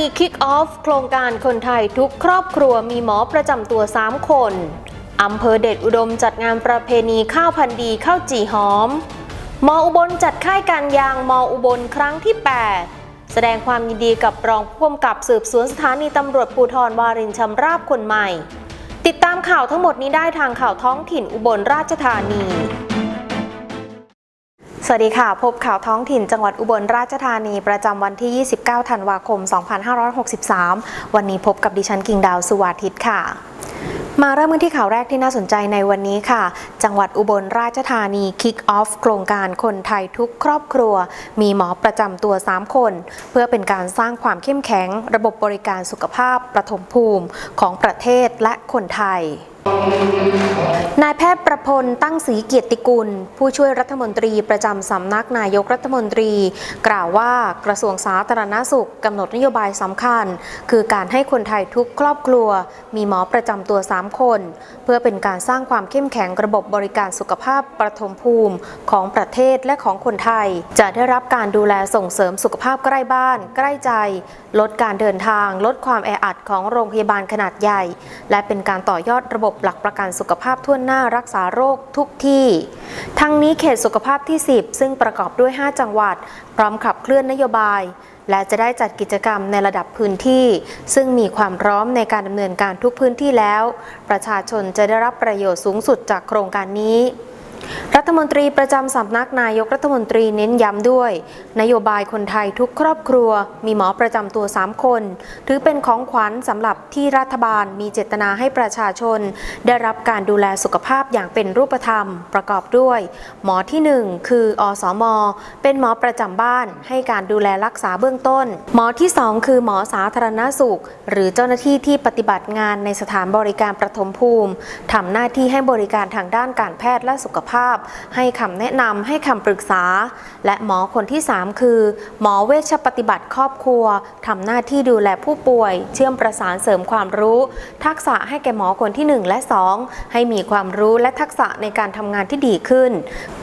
ดีคิกออฟโครงการคนไทยทุกครอบครัวมีหมอประจำตัว 3 คน อำเภอเดชอุดมจัดงานประเพณีข้าวพันธุ์ดีข้าวจี่หอม มออุบลจัดค่ายการยางมออุบลครั้งที่ 8 แสดงความยินดีกับรองผู้กำกับสืบสวนสถานีตำรวจภูธรวารินชำราบคนใหม่ ติดตามข่าวทั้งหมดนี้ได้ทางข่าวท้องถิ่นอุบลราชธานี สวัสดีค่ะ พบข่าวท้องถิ่นจังหวัดอุบลราชธานีประจำวันที่ 29 ธันวาคม 2563 วันนี้พบกับดิฉันกิ่งดาวสุวาทิตค่ะมาเริ่มกันที่ข่าวแรกที่น่าสนใจในวันนี้ค่ะ จังหวัดอุบลราชธานีคิกออฟโครงการคนไทยทุกครอบครัว มีหมอประจำตัว 3 คน เพื่อเป็นการสร้างความเข้มแข็ง ระบบบริการสุขภาพประถมภูมิของประเทศและคนไทยนายแพทย์ประพลตั้งศรีเกียรติกุล ผู้ช่วยรัฐมนตรีประจำสำนักนายกรัฐมนตรี กล่าวว่ากระทรวงสาธารณสุขกำหนดนโยบายสำคัญ คือการให้คนไทยทุกครอบครัว มีหมอประจำตัว 3 คน เพื่อเป็นการสร้างความเข้มแข็งระบบบริการสุขภาพประถมภูมิของประเทศและของคนไทย จะได้รับการดูแลส่งเสริมสุขภาพใกล้บ้าน ใกล้ใจ ลดการเดินทาง ลดความแออัดของโรงพยาบาลขนาดใหญ่ และเป็นการต่อยอดระบบหลักประกันสุขภาพทั่วหน้ารักษาโรคทุกที่ ทั้งนี้เขตสุขภาพที่ 10 ซึ่งประกอบด้วย 5 จังหวัด พร้อมขับเคลื่อนนโยบาย และจะได้จัดกิจกรรมในระดับพื้นที่ ซึ่งมีความพร้อมในการดำเนินการทุกพื้นที่แล้ว ประชาชนจะได้รับประโยชน์สูงสุดจากโครงการนี้ รัฐมนตรีประจำสำนักนายกรัฐมนตรีเน้นย้ำด้วย นโยบายคนไทยทุกครอบครัว มีหมอประจำตัว 3 คน ถือเป็นของขวัญสำหรับที่รัฐบาลมีเจตนาให้ประชาชน ได้รับการดูแลสุขภาพอย่างเป็นรูปธรรม ประกอบด้วย หมอที่ 1 คือ อสม เป็นหมอประจำบ้าน ให้การดูแลรักษาเบื้องต้น หมอที่ 2 คือหมอสาธารณสุข หรือเจ้าหน้าที่ที่ปฏิบัติงานในสถานบริการประถมภูมิทำหน้าที่ให้บริการทางด้านการแพทย์และสุขภาพ ให้คำแนะนำให้คำปรึกษา และหมอคนที่ 3 คือ หมอเวชปฏิบัติครอบครัวทำหน้าที่ดูแลผู้ป่วย เชื่อมประสานเสริมความรู้ ทักษะให้แก่หมอคนที่ 1 และ 2 ให้มีความรู้และทักษะในการทำงานที่ดีขึ้น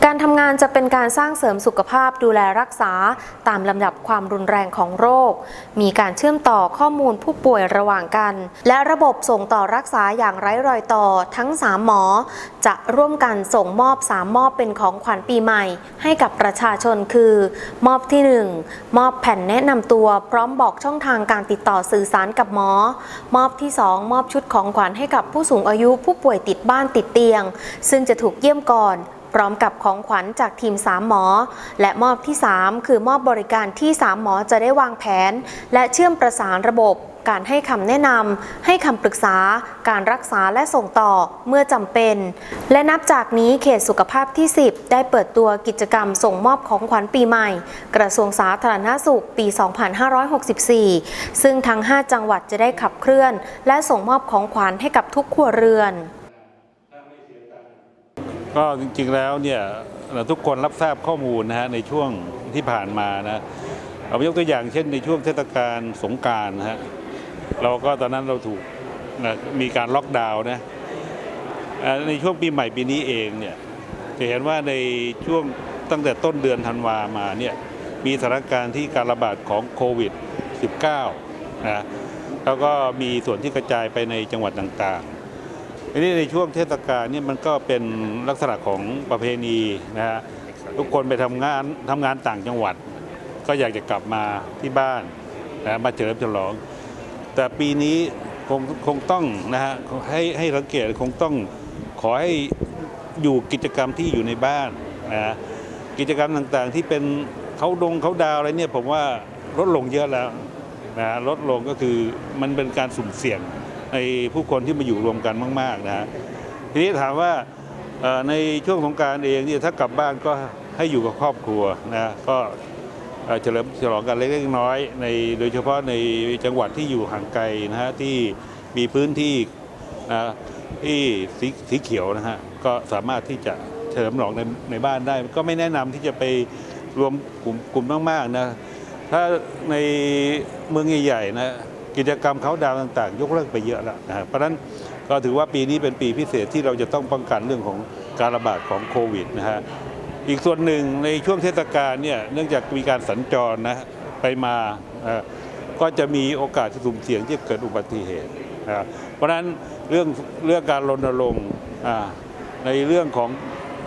การทำงานจะเป็นการสร้างเสริมสุขภาพดูแลรักษา ตามลำดับความรุนแรงของโรค มีการเชื่อมต่อข้อมูลผู้ป่วยระหว่างกัน และระบบส่งต่อรักษาอย่างไร้รอยต่อทั้ง 3 หมอ จะร่วมกันส่งมอบ3มอบเป็นของขวัญปีใหม่ให้กับประชาชนคือ มอบที่ 1 มอบแผ่นแนะนำตัวพร้อมบอกช่องทางการติดต่อสื่อสารกับหมอ มอบที่ 2 มอบชุดของขวัญให้กับผู้สูงอายุผู้ป่วยติดบ้านติดเตียง ซึ่งจะถูกเยี่ยมก่อนพร้อมกับของขวัญจากทีม 3 หมอ และมอบที่ 3 คือมอบบริการที่ 3 หมอจะได้วางแผน และเชื่อมประสานระบบ การให้คำแนะนำให้คำปรึกษา การรักษาและส่งต่อเมื่อจำเป็น และนับจากนี้เขตสุขภาพที่ 10 ได้เปิดตัวกิจกรรมส่งมอบของขวัญปีใหม่ กระทรวงสาธารณสุขปี 2564 ซึ่งทั้ง 5 จังหวัดจะได้ขับเคลื่อน และส่งมอบของขวัญให้กับทุกครัวเรือน ก็จริงๆแล้วเนี่ยทุกคนรับทราบข้อมูลนะฮะในช่วงที่ผ่านมานะเอายกตัวอย่างเช่นในช่วงเทศกาลสงการนะฮะ เราก็ตอนนั้นเราถูกนะมีการล็อกดาวน์นะในช่วงปีใหม่ปีนี้เองเนี่ยจะเห็นว่าในช่วงตั้งแต่ต้นเดือนธันวามาเนี่ยมีสถานการณ์ที่การระบาดของโควิด -19 นะแล้วก็มีส่วนที่กระจายไปในจังหวัดต่างๆทีนี้ในช่วงเทศกาลเนี่ยมันก็เป็นลักษณะของประเพณีนะฮะทุกคนไปทำงานทำงานต่างจังหวัด ก็อยากจะกลับมาที่บ้านนะมาเฉลิมฉลอง แต่ปีนี้คงคงต้องนะฮะให้ให้สังเกตคงต้องขอให้อยู่กิจกรรมที่อยู่ในบ้านนะฮะกิจกรรมต่างๆที่เป็นเขาดงเขาดาวอะไรเนี่ยผมว่าลดลงเยอะแล้วนะฮะลดลงก็คือมันเป็นการสุ่มเสี่ยงในผู้คนที่มาอยู่รวมกันมากๆนะฮะทีนี้ถามว่าในช่วงสงการเองเนี่ยถ้ากลับบ้านก็ให้อยู่กับครอบครัวนะก็ เฉลิมฉลองกันเล็กๆน้อยๆในโดยเฉพาะในจังหวัดที่อยู่ห่างไกลนะฮะที่มีพื้นที่นะที่สีสีเขียวนะฮะก็สามารถที่จะเฉลิมฉลองในในบ้านได้ ก็ไม่แนะนำที่จะไปรวมกลุ่มกลุ่มมากๆนะถ้าในเมืองใหญ่ๆนะกิจกรรมเขาดาวต่างๆ ยกเลิกไปเยอะแล้วนะฮะเพราะฉะนั้นก็ถือว่าปีนี้เป็นปีพิเศษที่เราจะต้องป้องกันเรื่องของการระบาดของโควิดนะฮะ อีกส่วนหนึ่งในช่วงเทศกาลเนี่ยเนื่องจากมีการสัญจรนะไปมาอ่อก็จะมีโอกาสที่สุ่มเสี่ยงที่เกิดอุบัติเหตุนะเพราะฉะนั้นเรื่องเรื่องการรณรงค์อ่าในเรื่องของ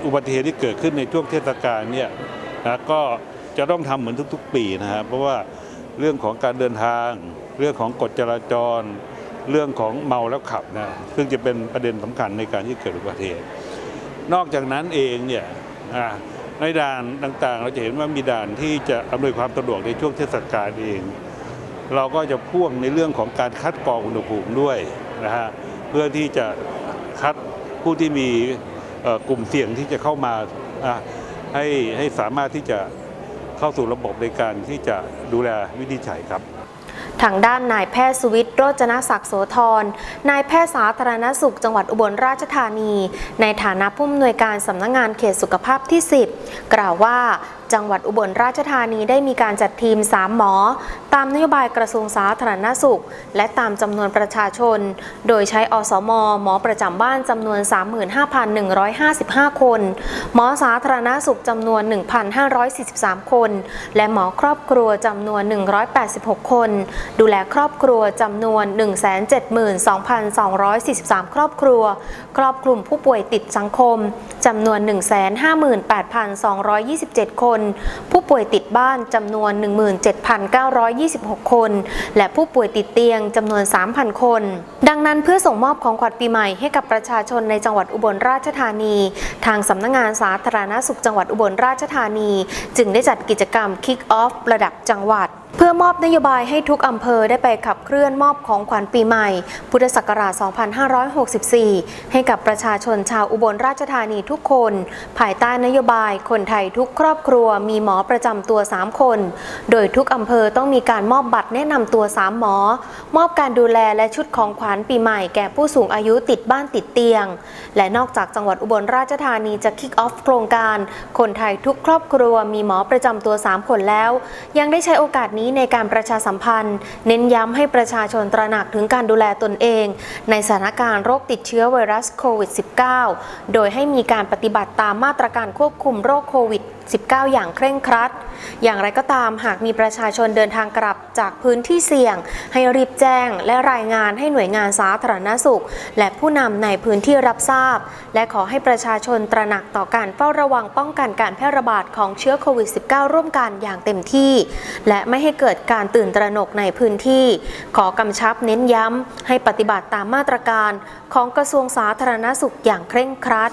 อุบัติเหตุที่เกิดขึ้นในช่วงเทศกาลเนี่ยนะก็จะต้องทำเหมือนทุก ๆ ปีนะครับเพราะว่าเรื่องของการเดินทาง เรื่องของกฎจราจร เรื่องของเมาแล้วขับนะซึ่งจะเป็นประเด็นสำคัญในการที่เกิดอุบัติเหตุ นอกจากนั้นเองเนี่ยอ่า ในด่านต่างๆ เราจะเห็นว่ามีด่านที่จะอำนวยความสะดวกในช่วงเทศกาลเอง เราก็จะพ่วงในเรื่องของการคัดกรองอุณหภูมิด้วยนะฮะเพื่อที่จะคัดผู้ที่มีกลุ่มเสี่ยงที่จะเข้ามาให้ให้สามารถที่จะเข้าสู่ระบบในการที่จะดูแลวินิจฉัยครับ ทางด้านนายแพทย์สุวิทย์โรจนศักดิ์โสธร นายแพทย์สาธารณสุขจังหวัดอุบลราชธานี ในฐานะผู้อำนวยการสำนักงงานเขตสุขภาพที่ 10 กล่าวว่า จังหวัดอุบลราชธานีได้มีการจัดทีม 3 หมอ ตามนโยบายกระทรวงสาธารณสุข และตามจำนวนประชาชน โดยใช้อสม หมอประจำบ้านจำนวน 35,155 คน หมอสาธารณสุขจำนวน 1,543 คน และหมอครอบครัวจำนวน 186 คน ดูแลครอบครัวจำนวน 172,243 ครอบครัว ครอบคลุมผู้ป่วยติดสังคมจำนวน 158,227 คนผู้ป่วยติดบ้านจำนวน 17,926 คน และผู้ป่วยติดเตียงจำนวน 3,000 คน ดังนั้นเพื่อส่งมอบของขวัญปีใหม่ให้กับประชาชนในจังหวัดอุบลราชธานี ทางสำนักงานสาธารณสุขจังหวัดอุบลราชธานี จึงได้จัดกิจกรรม Kick Off ระดับจังหวัด เพื่อมอบนโยบายให้ทุกอำเภอได้ไปขับเคลื่อนมอบของขวัญปีใหม่ พุทธศักราช 2564 ให้กับประชาชนชาวอุบลราชธานีทุกคน ภายใต้นโยบายคนไทยทุกครอบครัวมีหมอประจำตัว 3 คน โดยทุกอำเภอต้องมีการมอบบัตรแนะนำตัว 3 หมอ มอบการดูแลและชุดของขวัญปีใหม่ แก่ผู้สูงอายุติดบ้านติดเตียง และนอกจากจังหวัดอุบลราชธานีจะคิกออฟโครงการ คนไทยทุกครอบครัวมีหมอประจำตัว 3 คนแล้ว ยังได้ใช้โอกาสนี้ในการประชาสัมพันธ์ เน้นย้ำให้ประชาชนตระหนักถึงการดูแลตนเอง ในสถานการณ์โรคติดเชื้อไวรัสโควิด -19 โดยให้มีการปฏิบัติตามมาตรการควบคุมโรคโควิด 19 อย่างเคร่งครัด อย่างไรก็ตามหากมีประชาชนเดินทางกลับจากพื้นที่เสี่ยง ให้รีบแจ้ง และรายงานให้หน่วยงานสาธารณสุข และผู้นำในพื้นที่รับทราบ และขอให้ประชาชนตระหนักต่อการเฝ้าระวังป้องกันการแพร่ระบาดของเชื้อโควิด -19 ร่วมกันอย่างเต็มที่ และไม่ให้เกิดการตื่นตระหนกในพื้นที่ ขอกำชับเน้นย้ำ ให้ปฏิบัติตามมาตรการของกระทรวงสาธารณสุขอย่างเคร่งครัด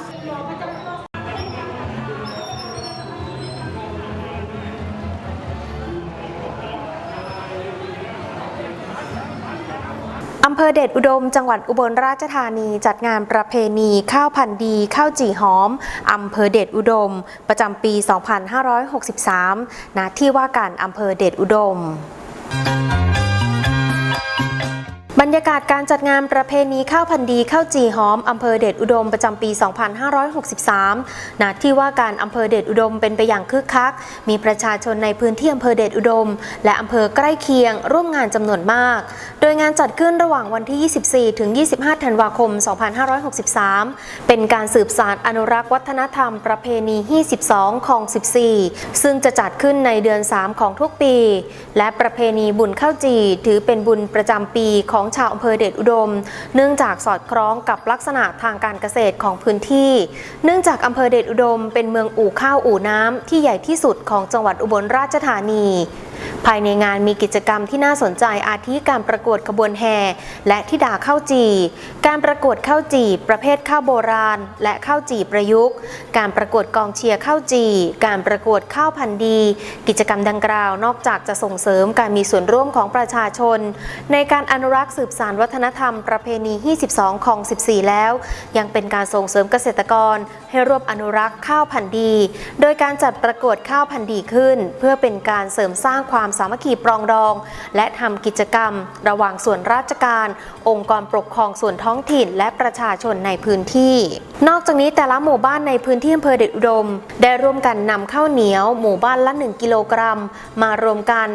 เภอเดชอุดม จังหวัดอุบลราชธานีจัดงานประเพณีข้าวพันธุ์ดีข้าวจี่หอม อำเภอเดชอุดม ประจำปี 2563 ณ ที่ว่าการอำเภอเดชอุดม บรรยากาศการจัดงานประเพณีข้าวพันธุ์ดีข้าวจี่หอม อำเภอเดชอุดมประจำปี 2563 ณ ที่ว่าการอำเภอเดชอุดมเป็นไปอย่างคึกคัก มีประชาชนในพื้นที่อำเภอเดชอุดม และอำเภอใกล้เคียง ร่วมงานจำนวนมาก โดยงานจัดขึ้นระหว่างวันที่ 24 ถึง 25 ธันวาคม 2563 เป็นการสืบสานอนุรักษ์วัฒนธรรมประเพณี 22 ของ 14 ซึ่งจะจัดขึ้นในเดือน 3 ของทุกปี และประเพณีบุญข้าวจี่ถือเป็นบุญประจำปีของชาวอำเภอเดชอุดม เนื่องจากสอดคล้องกับลักษณะทางการเกษตรของพื้นที่ เนื่องจากอำเภอเดชอุดม เป็นเมืองอู่ข้าวอู่น้ำที่ใหญ่ที่สุดของจังหวัดอุบลราชธานี ภายในงานมีกิจกรรมที่น่าสนใจอาทิการประกวดขบวนแห่และทิดาข้าวจี่การประกวดข้าวจี่ประเภทข้าวโบราณ และข้าวจี่ประยุกต์ การประกวดกองเชียร์ข้าวจี่การประกวดข้าวพันธุ์ดี กิจกรรมดังกล่าวนอกจากจะส่งเสริมการมีส่วนร่วมของประชาชน ในการอนุรักษ์สืบสานวัฒนธรรมประเพณี 22 ของ 14 แล้ว ยังเป็นการส่งเสริมเกษตรกร ให้ร่วมอนุรักษ์ข้าวพันธุ์ดี โดยการจัดประกวดข้าวพันธุ์ดีขึ้น เพื่อเป็นการเสริมสร้างความสามัคคีปรองดอง และทำกิจกรรม ระหว่างส่วนราชการ องค์กรปกครองส่วนท้องถิ่น และประชาชนในพื้นที่ นอกจากนี้แต่ละหมู่บ้านในพื้นที่อำเภอเดชอุดม ได้ร่วมกันนำข้าวเหนียว หมู่บ้านละ 1 กิโลกรัม มารวมกัน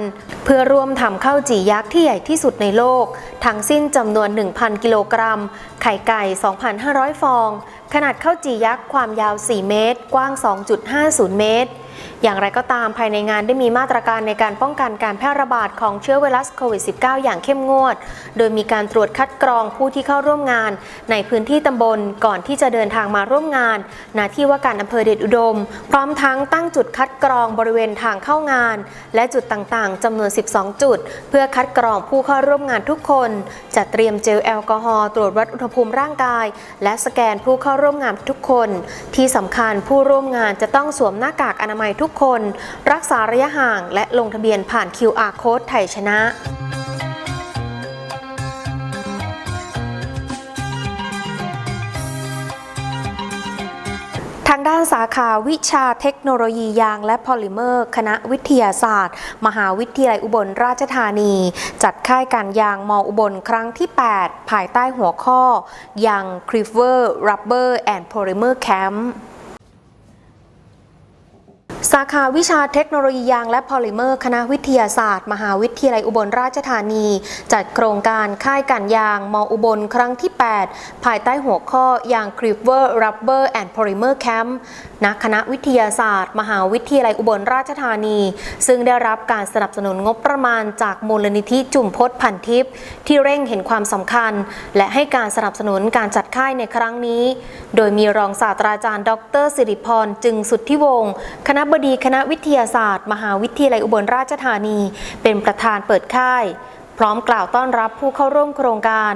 เพื่อร่วมทำข้าวจี่ยักษ์ที่ใหญ่ที่สุดในโลก ทั้งสิ้นจำนวน 1,000 กิโลกรัม ไข่ไก่ 2,500 ฟอง ขนาดข้าวจี่ยักษ์ความยาว 4 เมตร กว้าง 2.50 เมตร อย่างไรก็ตามภายในงานได้มีมาตรการในการป้องกันการแพร่ระบาดของเชื้อไวรัสโควิด -19 อย่างเข้มงวด โดยมีการตรวจคัดกรองผู้ที่เข้าร่วมงาน ในพื้นที่ตำบลก่อนที่จะเดินทางมาร่วมงานณที่ว่าการอำเภอเดชอุดม พร้อมทั้งตั้งจุดคัดกรองบริเวณทางเข้างาน และจุดต่างๆจำนวน 12 จุด เพื่อคัดกรองผู้เข้าร่วมงานทุกคนจะเตรียมเจลแอลกอฮอล์ตรวจวัดอุณหภูมิร่างกาย และสแกนผู้เข้าร่วมงานทุกคน ที่สำคัญผู้ร่วมงานจะต้องสวมหน้ากากอนามัยทุกคน รักษาระยะห่างและลงทะเบียนผ่าน QR Code ไทยชนะทางด้านสาขาวิชาเทคโนโลยียางและพอลิเมอร์ คณะวิทยาศาสตร์ มหาวิทยาลัยอุบลราชธานี จัดค่ายการยางมออุบลครั้งที่ 8 ภายใต้หัวข้อยางคริฟเวอร์รับเบอร์แอนด์พอลิเมอร์แคมป์าขาวิชาเทคโนโลยียางและพอลิเมอร์ คณะวิทยาศาสตร์ มหาวิทยาลัยอุบลราชธานี จัดโครงการค่ายกันยาง มออุบลครั้งที่ 8 ภายใต้หัวข้อยางคริฟเวอร์รับเบอร์แอนด์พอลิเมอร์แคมป์ณคณะวิทยาศาสตร์ มหาวิทยาลัยอุบลราชธานี ซึ่งได้รับการสนับสนุนงบประมาณจากมูลนิธิจุ่มพจน์พันทิพย์ที่เร่งเห็นความสำคัญ และให้การสนับสนุนการจัดค่ายในครั้งนี้ โดยมีรองศาสตราจารย์ ดรสิริพรจึงสุทธิวงศ์คณะบดีคณะวิทยาศาสตร์ มหาวิทยาลัยอุบลราชธานี เป็นประธานเปิดค่าย พร้อมกล่าวต้อนรับผู้เข้าร่วมโครงการ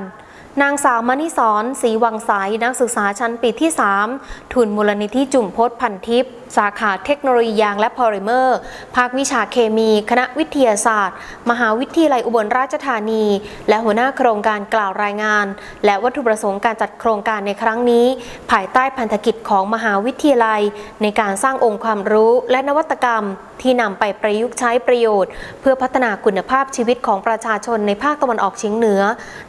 นางสาวมณิสรศรีวังสายนักศึกษาชั้นปีที่ 3 ทุนมูลนิธิจุ่มพศพันทิพย์สาขาเทคโนโลยียางและพอลิเมอร์ ภาควิชาเคมี คณะวิทยาศาสตร์ มหาวิทยาลัยอุบลราชธานี และหัวหน้าโครงการกล่าวรายงาน และวัตถุประสงค์การจัดโครงการในครั้งนี้ ภายใต้พันธกิจของมหาวิทยาลัย ในการสร้างองค์ความรู้และนวัตกรรม ที่นำไปประยุกต์ใช้ประโยชน์ เพื่อพัฒนาคุณภาพชีวิตของประชาชนในภาคตะวันออกเฉียงเหนือ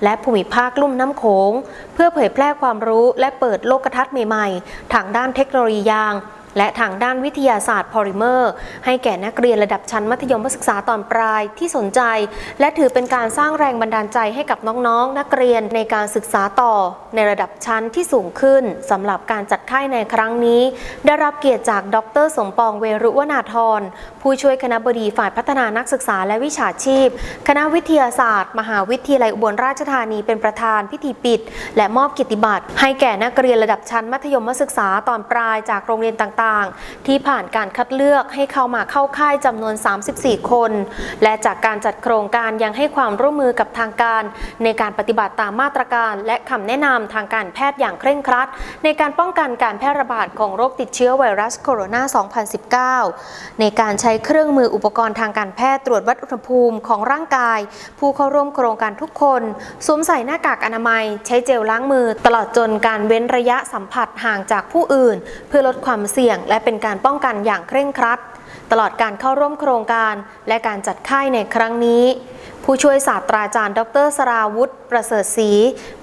และภูมิภาคลุ่มน้ำโขง เพื่อเผยแพร่ความรู้และเปิดโลกทัศน์ใหม่ๆทางด้านเทคโนโลยียาง และทางด้านวิทยาศาสตร์พอลิเมอร์ ให้แก่นักเรียนระดับชั้นมัธยมศึกษาตอนปลายที่สนใจ และถือเป็นการสร้างแรงบันดาลใจให้กับน้องๆ นักเรียนในการศึกษาต่อ ในระดับชั้นที่สูงขึ้นสำหรับการจัดค่ายในครั้งนี้ ได้รับเกียรติจากดร สมปองเวรุวนาธรผู้ช่วยคณะบดีฝ่ายพัฒนานักศึกษาและวิชาชีพ คณะวิทยาศาสตร์ มหาวิทยาลัยอุบลราชธานีเป็นประธานพิธีปิด และมอบกียรติบัตรให้แก่นักเรียนระดับชั้นมัธยมศึกษาตอนปลายจากโรงเรียนต่างๆ ที่ผ่านการคัดเลือกให้เข้ามาเข้าค่ายจำนวน 34 คน และจากการจัดโครงการยังให้ความร่วมมือกับทางการ ในการปฏิบัติตามมาตรการ และคำแนะนำทางการแพทย์อย่างเคร่งครัด ในการป้องกันการแพร่ระบาดของโรคติดเชื้อไวรัสโคโรนา 2019 ในการใช้เครื่องมืออุปกรณ์ทางการแพทย์ตรวจวัดอุณหภูมิของร่างกาย ผู้เข้าร่วมโครงการทุกคนสวมใส่หน้ากากอนามัย ใช้เจลล้างมือ ตลอดจนการเว้นระยะสัมผัสห่างจากผู้อื่น เพื่อลดความเสี่ยงและเป็นการป้องกันอย่างเคร่งครัด ตลอดการเข้าร่วมโครงการและการจัดค่ายในครั้งนี้ ผู้ช่วยศาสตราจารย์ ดรสราวุฒิประเสริฐศรี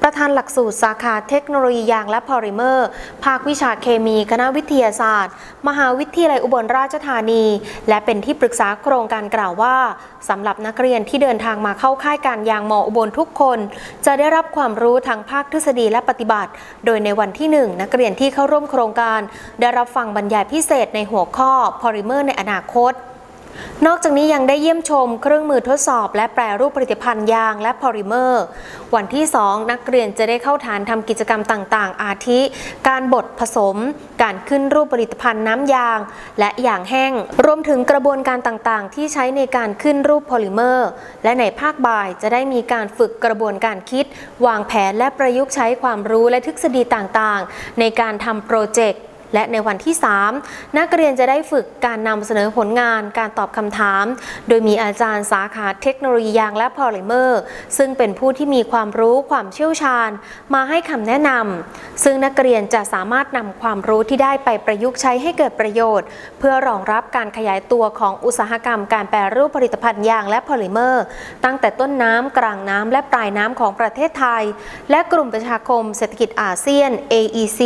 ประธานหลักสูตรสาขาเทคโนโลยียางและพอลิเมอร์ ภาควิชาเคมีคณะวิทยาศาสตร์ มหาวิทยาลัยอุบลราชธานี และเป็นที่ปรึกษาโครงการกล่าวว่าสำหรับนักเรียนที่เดินทางมาเข้าค่ายการยางมออุบลทุกคน จะได้รับความรู้ทางภาคทฤษฎีและปฏิบัติ โดยในวันที่หนึ่งนักเรียนที่เข้าร่วมโครงการ ได้รับฟังบรรยายพิเศษในหัวข้อพอลิเมอร์ในอนาคต นอกจากนี้ยังได้เยี่ยมชมเครื่องมือทดสอบ และแปรรูปผลิตภัณฑ์ยางและพอลิเมอร์ วันที่ 2 นักเรียนจะได้เข้าฐานทำกิจกรรมต่าง ๆ อาทิ การบดผสม การขึ้นรูปผลิตภัณฑ์น้ำยาง และยางแห้ง รวมถึงกระบวนการต่าง ๆ ที่ใช้ในการขึ้นรูปพอลิเมอร์ และในภาคบ่ายจะได้มีการฝึกกระบวนการคิด วางแผนและประยุกต์ใช้ความรู้และทฤษฎีต่าง ๆ ในการทำโปรเจกต์ และในวันที่ 3 นักเรียนจะได้ฝึกการนำเสนอผลงานการตอบคำถาม โดยมีอาจารย์สาขาเทคโนโลยียางและพอลิเมอร์ ซึ่งเป็นผู้ที่มีความรู้ความเชี่ยวชาญ มาให้คำแนะนำซึ่งนักเรียนจะสามารถนำความรู้ที่ได้ไปประยุกต์ใช้ให้เกิดประโยชน์ เพื่อรองรับการขยายตัวของอุตสาหกรรม การแปรรูปผลิตภัณฑ์ยางและพอลิเมอร์ ตั้งแต่ต้นน้ำกลางน้ำและปลายน้ำของประเทศไทย และกลุ่มประชาคมเศรษฐกิจอาเซียน AEC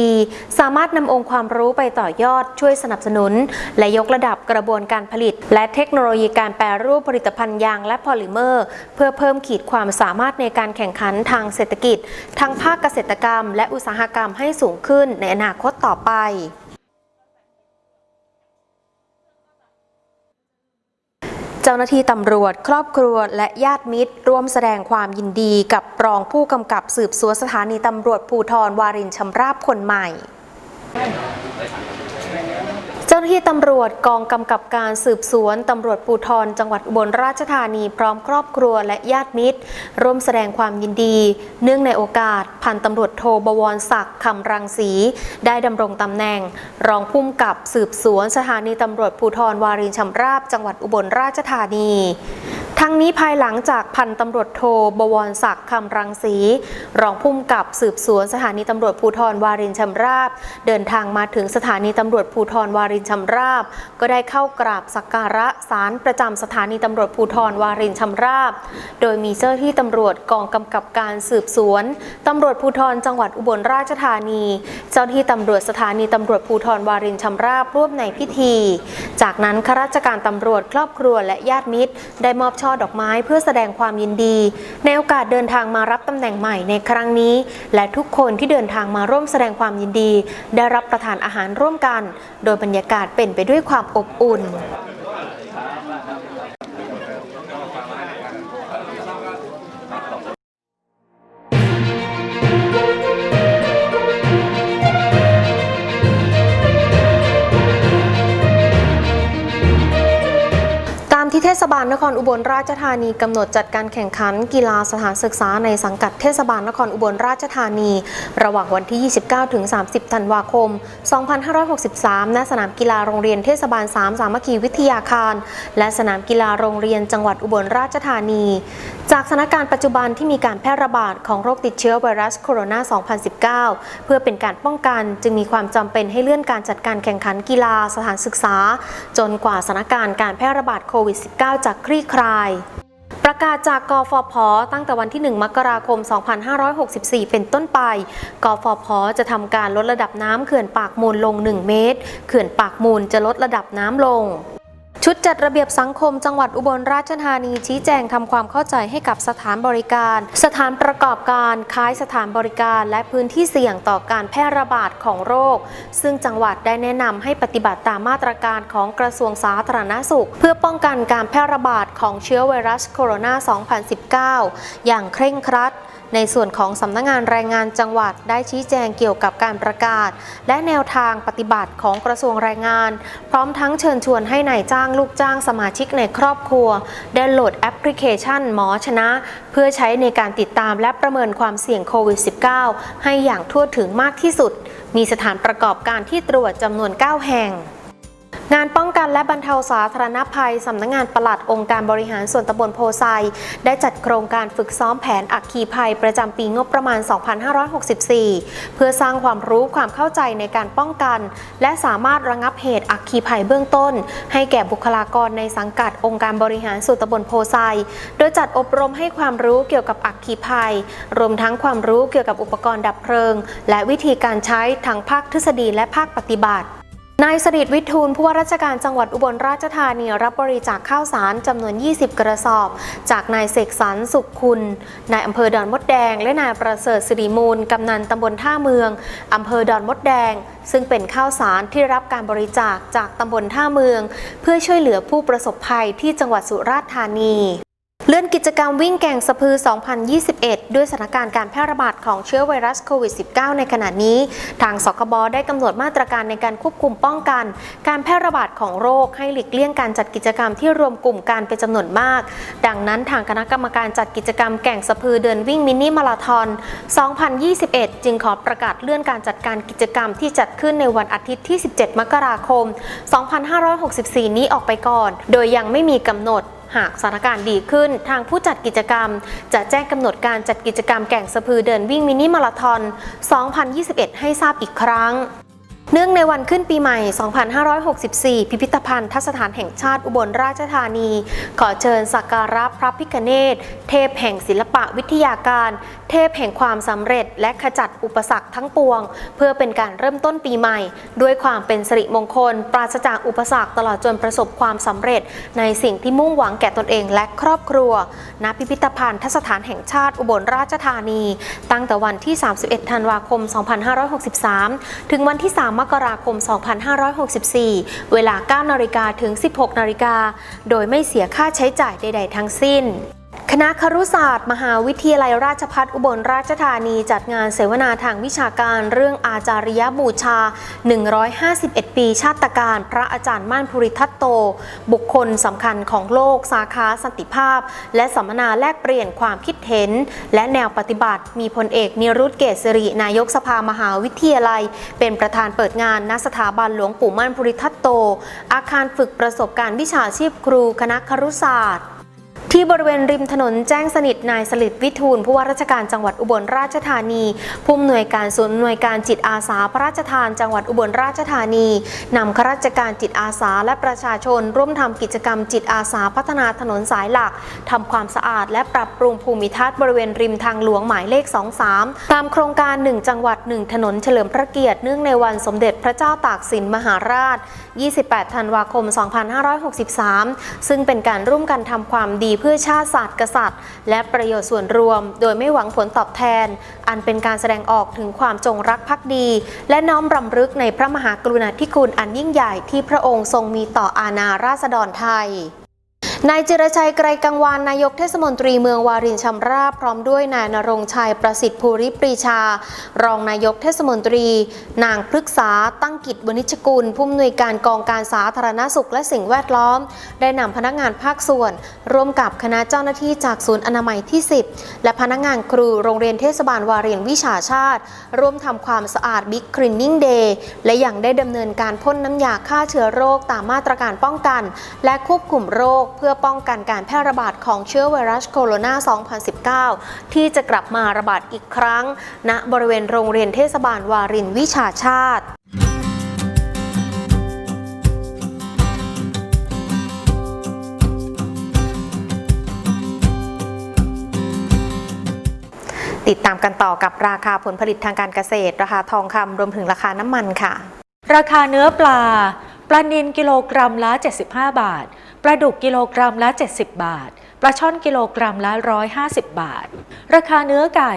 สามารถนำองค์ความรู้รู้ไปต่อยอดช่วยสนับสนุน และยกระดับกระบวนการผลิต และเทคโนโลยีการแปรรูปผลิตภัณฑ์ยางและพอลิเมอร์ เพื่อเพิ่มขีดความสามารถในการแข่งขันทางเศรษฐกิจทางภาคเกษตรกรรม และอุตสาหกรรมให้สูงขึ้นในอนาคตต่อไปจ้าหน้าที่ตำรวจ ครอบครัวและญาติมิตร ร่วมแสดงความยินดีกับรองผู้กำกับสืบสวนสถานีตำรวจภูธรวารินชำราบคนใหม่ หน้าที่ตำรวจกองกำกับการสืบสวนตำรวจภูทรจังหวัดอุบลราชธานีพร้อมครอบครัวและญาติมิตร ร่วมแสดงความยินดี เนื่องในโอกาส พันตำรวจโทบวรศักดิ์คำรังสี ได้ดำรงตำแหน่ง รองผู้กำกับสืบสวนสถานีตำรวจภูทรวารินชำราบจังหวัดอุบลราชธานีท นี้ภายหลังจากพันตำรวจโทบวรศักดิ์คำรังสี รองผู้กำกับสืบสวนสถานีตำรวจภูธรวารินชำราบ เดินทางมาถึงสถานีตำรวจภูธรวารินชำราบ ก็ได้เข้ากราบสักการะศาลประจำสถานีตำรวจภูธรวารินชำราบ โดยมีเจ้าที่ตำรวจกองกำกับการสืบสวนตำรวจภูธรจังหวัดอุบลราชธานี เจ้าหน้าที่ตำรวจสถานีตำรวจภูธรวารินชำราบร่วมในพิธี จากนั้นข้าราชการตำรวจครอบครัวและญาติมิตร ได้มอบช่อดอกไม้เพื่อแสดงความยินดี ในโอกาสเดินทางมารับตำแหน่งใหม่ในครั้งนี้ และทุกคนที่เดินทางมาร่วมแสดงความยินดี ได้รับประทานอาหารร่วมกัน โดยบรรยากาศเป็นไปด้วยความอบอุ่น ที่เทศบาลนครอุบลราชธานีกำหนดจัดการแข่งขันกีฬาสถานศึกษาในสังกัดเทศบาลนครอุบลราชธานี ระหว่างวันที่ 29-30 ธันวาคม 2563 ณ สนามกีฬาโรงเรียนเทศบาล 3 สามัคคีวิทยาคาร และสนามกีฬาโรงเรียนจังหวัดอุบลราชธานี จากสถานการณ์ปัจจุบันที่มีการแพร่ระบาดของโรคติดเชื้อไวรัสโคโรนา 2019 เพื่อเป็นการป้องกันจึงมีความจำเป็นให้เลื่อนการจัดการแข่งขันกีฬาสถานศึกษา จนกว่าสถานการณ์การแพร่ระบาดโควิด -19 จะคลี่คลาย ประกาศจากกฟผ ตั้งแต่วันที่ 1 มกราคม 2564 เป็นต้นไป กฟผ จะทำการลดระดับน้ำเขื่อนปากมูลลง 1 เมตร เขื่อนปากมูลจะลดระดับน้ำลง ชุดจัดระเบียบสังคมจังหวัดอุบลราชธานีชี้แจงทำความเข้าใจให้กับสถานบริการ สถานประกอบการคล้ายสถานบริการและพื้นที่เสี่ยงต่อการแพร่ระบาดของโรค ซึ่งจังหวัดได้แนะนำให้ปฏิบัติตามมาตรการของกระทรวงสาธารณสุข เพื่อป้องกันการแพร่ระบาดของเชื้อไวรัสโคโรนา 2019 อย่างเคร่งครัด ในส่วนของสำนักงงานแรงงานจังหวัดได้ชี้แจงเกี่ยวกับการประกาศ และแนวทางปฏิบัติของกระทรวงแรงงาน พร้อมทั้งเชิญชวนให้นายจ้างลูกจ้างสมาชิกในครอบครัวได้โหลดแอปพลิเคชันหมอชนะ เพื่อใช้ในการติดตามและประเมินความเสี่ยงโควิด -19 ให้อย่างทั่วถึงมากที่สุด มีสถานประกอบการที่ตรวจจำนวน 9 แห่ง งานป้องกันและบรรเทาสาธารณภัย สำนักงงานปลัดองค์การบริหารส่วนตำบลโพไซ ได้จัดโครงการฝึกซ้อมแผนอัคคีภัยประจำปีงบประมาณ 2564 เพื่อสร้างความรู้ความเข้าใจในการป้องกัน และสามารถระงับเหตุอัคคีภัยเบื้องต้น ให้แก่บุคลากรในสังกัดองค์การบริหารส่วนตำบลโพไซ โดยจัดอบรมให้ความรู้เกี่ยวกับอัคคีภัย รวมทั้งความรู้เกี่ยวกับอุปกรณ์ดับเพลิง และวิธีการใช้ทั้งภาคทฤษฎีและภาคปฏิบัติ นายสริตวิทูลผู้ว่าราชการจังหวัดอุบลราชธานีรับบริจาคข้าวสารจำนวน 20 กระสอบ จากนายเสกสรรสุขคุณนายอำเภอดอนมดแดง และนายประเสริฐสิริมูลกำนันตำบลท่าเมืองอำเภอดอนมดแดง ซึ่งเป็นข้าวสารที่รับการบริจาคจากตำบลท่าเมือง เพื่อช่วยเหลือผู้ประสบภัยที่จังหวัดสุราษฎร์ธานี เลื่อนกิจกรรมวิ่งแก่งสะพือ 2021 ด้วยสถานการณ์การแพร่ระบาดของเชื้อไวรัสโควิด -19 ในขณะนี้ ทางสคบได้กำหนดมาตรการในการควบคุมป้องกัน การแพร่ระบาดของโรคให้หลีกเลี่ยงการจัดกิจกรรมที่รวมกลุ่มการเป็นจำนวนมาก ดังนั้นทางคณะกรรมการจัดกิจกรรมแก่งสะพือเดินวิ่งมินิมาราธอน 2021 จึงขอประกาศเลื่อนการจัดการกิจกรรมที่จัดขึ้นในวันอาทิตย์ที่ 17 มกราคม 2564 นี้ออกไปก่อน โดยยังไม่มีกำหนด หากสถานการณ์ดีขึ้น ทางผู้จัดกิจกรรม จะแจ้งกำหนดการจัดกิจกรรมแก่งสะพือเดินวิ่งมินิมาราทอน 2021 ให้ทราบอีกครั้งเนื่องในวันขึ้นปีใหม่ 2564 พิพิธภัณฑ์ทัศถานแห่งชาติอุบลราชธานี ขอเชิญสักการะพระพิคเนตเทพแห่งศิลปะวิทยาการ เทพแห่งความสำเร็จและขจัดอุปสรรคทั้งปวง เพื่อเป็นการเริ่มต้นปีใหม่ ด้วยความเป็นสิริมงคล ปราศจากอุปสรรคตลอดจนประสบความสำเร็จ ในสิ่งที่มุ่งหวังแก่ตนเองและครอบครัว ณ พิพิธภัณฑ์ทัศถานแห่งชาติอุบลราชธานี ตั้งแต่วันที่ 31 ธันวาคม 2563 ถึงวันที่ 3 มกราคม 2564 เวลา 9 นาฬิกาถึง 16 นาฬิกา โดยไม่เสียค่าใช้จ่ายใด ๆ ทั้งสิ้น คณะครุศาสตร์ มหาวิทยาลัยราชภัฏอุบลราชธานีจัดงานเสวนาทางวิชาการเรื่องอาจาริยบูชา 151 ปีชาติการ พระอาจารย์มั่นภูริทัตโต บุคคลสำคัญของโลก สาขาสันติภาพ และสัมมนาแลกเปลี่ยนความคิดเห็น และแนวปฏิบัติ มีพลเอกนิรุตเกษรินายกสภามหาวิทยาลัย เป็นประธานเปิดงานณสถาบันหลวงปู่มั่นภูริทัตโต อาคารฝึกประสบการณ์วิชาชีพครู คณะครุศาสตร์ ที่บริเวณริมถนนแจ้งสนิทนายสลิดวิทูลผู้ว่าราชการจังหวัดอุบลราชธานี ผู้อำนวยการศูนย์อำนวยการจิตอาสาพระราชทานจังหวัดอุบลราชธานีนำข้าราชการจิตอาสาและประชาชน ร่วมทำกิจกรรมจิตอาสาพัฒนาถนนสายหลักทำความสะอาด และปรับปรุงภูมิทัศน์บริเวณริมทางหลวงหมายเลข 23 ตามโครงการ 1 จังหวัด 1 ถนนเฉลิมพระเกียรติเนื่องในวันสมเด็จพระเจ้าตากสินมหาราช 28 ธันวาคม 2563 ซึ่งเป็นการร่วมกันทำความดีเพื่อชาติศาสตร์กษัตริย์ และประโยชน์ส่วนรวม โดยไม่หวังผลตอบแทน อันเป็นการแสดงออกถึงความจงรักภักดี และน้อมรำลึกในพระมหากรุณาธิคุณอันยิ่งใหญ่ที่พระองค์ทรงมีต่ออาณาราษฎรไทย นายจิรชัยไกรกังวานนายกเทศมนตรีเมืองวารินชำราบพร้อมด้วยนายนรงชัยประสิทธิ์ภูริปรีชา รองนายกเทศมนตรี นางพฤกษาตั้งกิจวณิชกุล ผู้อำนวยการกองการสาธารณสุขและสิ่งแวดล้อม ได้นำพนักงานภาคส่วน ร่วมกับคณะเจ้าหน้าที่จากศูนย์อนามัยที่ 10 และพนักงานครูโรงเรียนเทศบาลวารินวิชาชาติ ร่วมทำความสะอาดบิ๊กคลีนนิ่งเดย์และยังได้ดำเนินการพ่นน้ำยาฆ่าเชื้อโรคตามมาตรการป้องกัน และควบคุมโรคเพื่อื่อป้องกันการแพร่ระบาดของเชื้อไวรัสโคโรนา 2019 ที่จะกลับมาระบาดอีกครั้ง ณบริเวณโรงเรียนเทศบาลวารินวิชาชาติติดตามกันต่อกับราคาผลผลิตทางการเกษตร ราคาทองคำรวมถึงราคาน้ำมันค่ะ ราคาเนื้อปลา ปลานิลกิโลกรัมละ 75 บาท ปลาดุกกิโลกรัมละ 70 บาท ปลาช่อนกิโลกรัมละ 150 บาท ราคาเนื้อไก่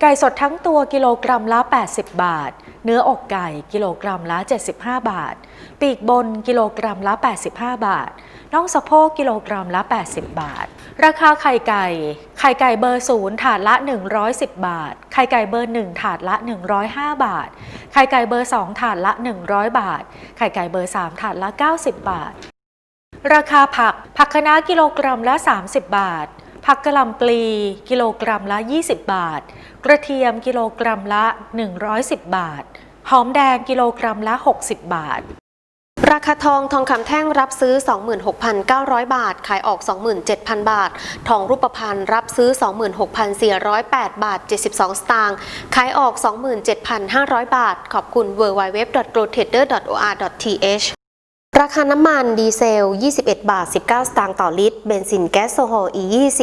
ไก่สดทั้งตัวกิโลกรัมละ 80 บาท เนื้ออกไก่กิโลกรัมละ 75 บาท ปีกบนกิโลกรัมละ 85 บาท น่องสะโพกกิโลกรัมละ 80 บาท ราคาไข่ไก่ ไข่ไก่เบอร์ศูนย์ถาดละ 110 บาท ไข่ไก่เบอร์1ถาดละ 105 บาท ไข่ไก่เบอร์2ถาดละ 100 บาท ไข่ไก่เบอร์3ถาดละ 90 บาท ราคาผัก ผักคะน้ากิโลกรัมละ 30 บาท ผักกะหล่ำปลี กิโลกรัมละ 20 บาท กระเทียมกิโลกรัมละ 110 บาท หอมแดงกิโลกรัมละ 60 บาท ราคาทองทองคำแท่งรับซื้อ 26,900 บาท ขายออก 27,000 บาท ทองรูปพรรณรับซื้อ 26,408 บาท 72 สตางค์ ขายออก 27,500 บาท ขอบคุณ www.grotrader.or.th ราคาน้ำมันดีเซล 21 บาท 19 สตางค์ต่อลิตร เบนซินแก๊สโซฮอล์ E20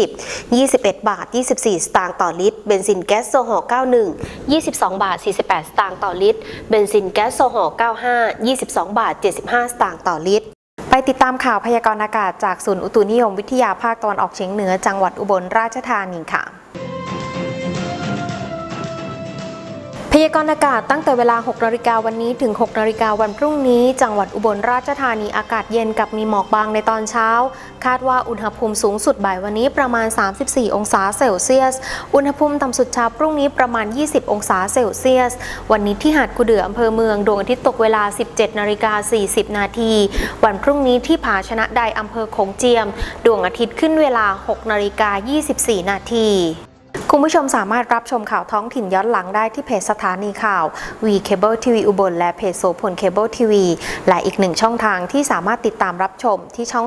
21 บาท 24 สตางค์ต่อลิตร เบนซินแก๊สโซฮอล์ 91 22 บาท 48 สตางค์ต่อลิตร เบนซินแก๊สโซฮอล์ 95 22 บาท 75 สตางค์ต่อลิตรไปติดตามข่าวพยากรณ์อากาศจากศูนย์อุตุนิยมวิทยาภาคตะวันออกเฉียงเหนือจังหวัดอุบลราชธานีค่ะ พยากรณ์อากาศตั้งแต่เวลา 6 นาฬิกาวันนี้ถึง 6 นาฬิกาวันพรุ่งนี้ จังหวัดอุบลราชธานีอากาศเย็นกับมีหมอกบางในตอนเช้า คาดว่าอุณหภูมิสูงสุดบ่ายวันนี้ประมาณ 34 องศาเซลเซียส อุณหภูมิต่ำสุดเช้าพรุ่งนี้ประมาณ 20 องศาเซลเซียส วันนี้ที่หาดกุเดืออำเภอเมืองดวงอาทิตย์ตกเวลา 17 นาฬิกา 40 นาที วันพรุ่งนี้ที่ผาชนะใดอำเภอโขงเจียม ดวงอาทิตย์ขึ้นเวลา 6 นาฬิกา 24 นาที คุณผู้ชมสามารถรับชมข่าวท้องถิ่นย้อนหลังได้ที่เพจสถานีข่าว V Cable TV อุบล และเพจโสพลเคเบิลทีวีและอีกหนึ่งช่องทางที่สามารถติดตามรับชมที่ช่อง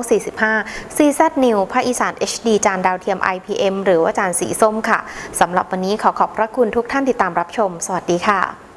45 CZ New ภาคอีสาน HD จานดาวเทียม IPM หรือว่าจานสีส้มค่ะสำหรับวันนี้ขอขอบพระคุณทุกท่านติดตามรับชม สวัสดีค่ะ